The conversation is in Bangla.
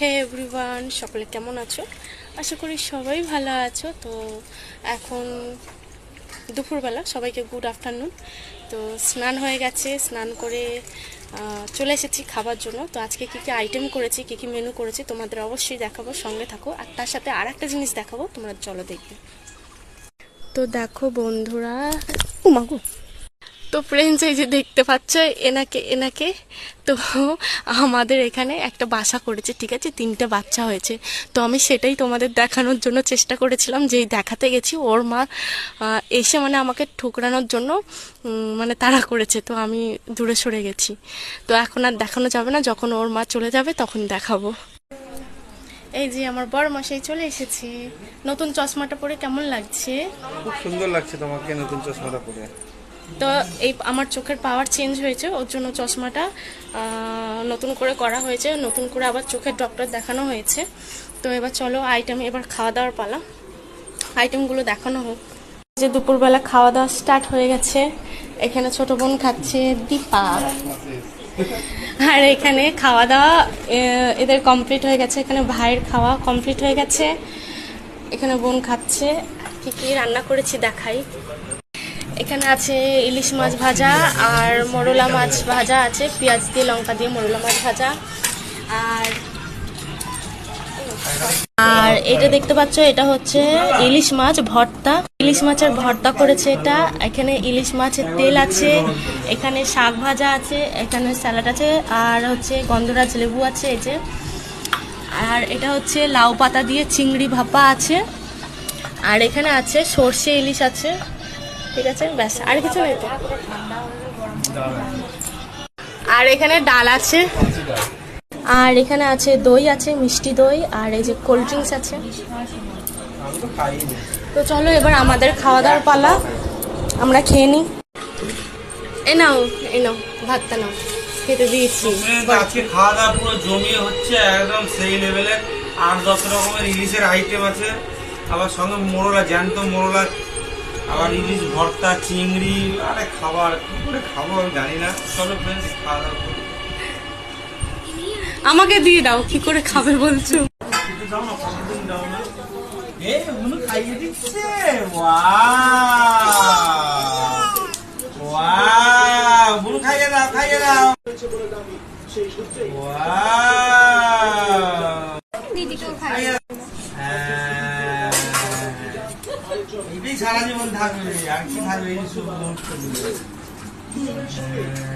হে এভরিওয়ান, সকলে কেমন আছো? আশা করি সবাই ভালো আছো। তো এখন দুপুরবেলা, সবাইকে গুড আফটারনুন। তো স্নান হয়ে গেছে, স্নান করে চলে এসেছি খাবার জন্য। তো আজকে কী কী আইটেম করেছি, কী কী মেনু করেছি, তোমাদের অবশ্যই দেখাবো, সঙ্গে থাকো। আর তার সাথে আর একটা জিনিস দেখাবো, তোমরা চলো দেখবে। তো দেখো বন্ধুরা উমাগু তো ফ্রেন্ডস এই যে দেখতে পাচ্ছ, এনাকে এনাকে। তো আমাদের এখানে একটা বাসা করেছে, ঠিক আছে? তিনটে বাচ্চা হয়েছে। তো আমি সেটাই তোমাদের দেখানোর জন্য চেষ্টা করেছিলাম, যেই দেখাতে গেছি, ওর মা এসে মানে আমাকে ঠোকরানোর জন্য মানে তাড়া করেছে। তো আমি দূরে সরে গেছি। তো এখন আর দেখানো যাবে না, যখন ওর মা চলে যাবে, তখন দেখাবো। এই যে আমার বড় মশাই চলে এসেছে। নতুন চশমাটা পরে কেমন লাগছে? খুব সুন্দর লাগছে তোমাকে নতুন চশমাটা পরে। তো এই আমার চোখের পাওয়ার চেঞ্জ হয়েছে, ওর জন্য চশমাটা নতুন করে করা হয়েছে, নতুন করে আবার চোখের ডক্টর দেখানো হয়েছে। তো এবার চলো আইটেম এবার খাওয়া দাওয়ার পালা। আইটেমগুলো দেখানো হোক। যে দুপুরবেলা খাওয়া দাওয়া স্টার্ট হয়ে গেছে, এখানে ছোট বোন খাচ্ছে দীপা। আর এখানে খাওয়া দাওয়া এদের কমপ্লিট হয়ে গেছে, এখানে ভাইয়ের খাওয়া কমপ্লিট হয়ে গেছে। এখানে বোন খাচ্ছে কি কি রান্না করেছি দেখাই। এখানে আছে ইলিশ মাছ ভাজা আর মরলা মাছ ভাজা আছে, পেঁয়াজ দিয়ে লঙ্কা দিয়ে মরলা মাছ ভাজা। আর আর এটা দেখতে পাচ্ছ, এটা হচ্ছে ইলিশ মাছ ভর্তা। ইলিশ মাছের ভর্তা করেছে এটা। এখানে ইলিশ মাছের তেল আছে, এখানে শাক ভাজা আছে, এখানে স্যালাড আছে, আর হচ্ছে গন্ধরাজ লেবু আছে এই যে। আর এটা হচ্ছে লাউ পাতা দিয়ে চিংড়ি ভাপা আছে। আর এখানে আছে সর্ষে ইলিশ আছে। ঠিক আছে? ব্যাস, আর কিছু নেই তো। আর এখানে ডাল আছে। আর এখানে আছে দই আছে, মিষ্টি দই, আর এই যে কোল্ড ড্রিঙ্কস আছে। তো চলো এবার আমাদের খাওয়া দাওয়ার পালা। আমরা খেয়ে নিই। এ নাও এ নাও, ভাতটা নাও। খেতে দিয়েছি। আজকে খাওয়া দাওয়া পুরো জমিয়ে হচ্ছে, একদম সেই আট দশ রকমের ইলিশের আইটেম আছে, আবার সঙ্গে মোরলা, জ্যান্ত মোরলা আবার ইলিশ ভর্তা চিংড়ি আরে খাবার কি করে খাব আমি জানি না। চলো ফ্রেন্ডস খাওয়া দাওয়া করি। আমাকে দিয়ে দাও কি করে খাবে বলছো? একটু দাও না, কতদিন দাও না? এ, উনি খাইয়ে দিচ্ছে। ওয়াও। ওয়াও বুনু খাইয়ে দাও খাইয়ে দাও। খাইয়ে দাও। এটাই সারা জীবন থাকবে আর কি থাকবে এই শুধু মুহূর্তগুলো। হ্যাঁ।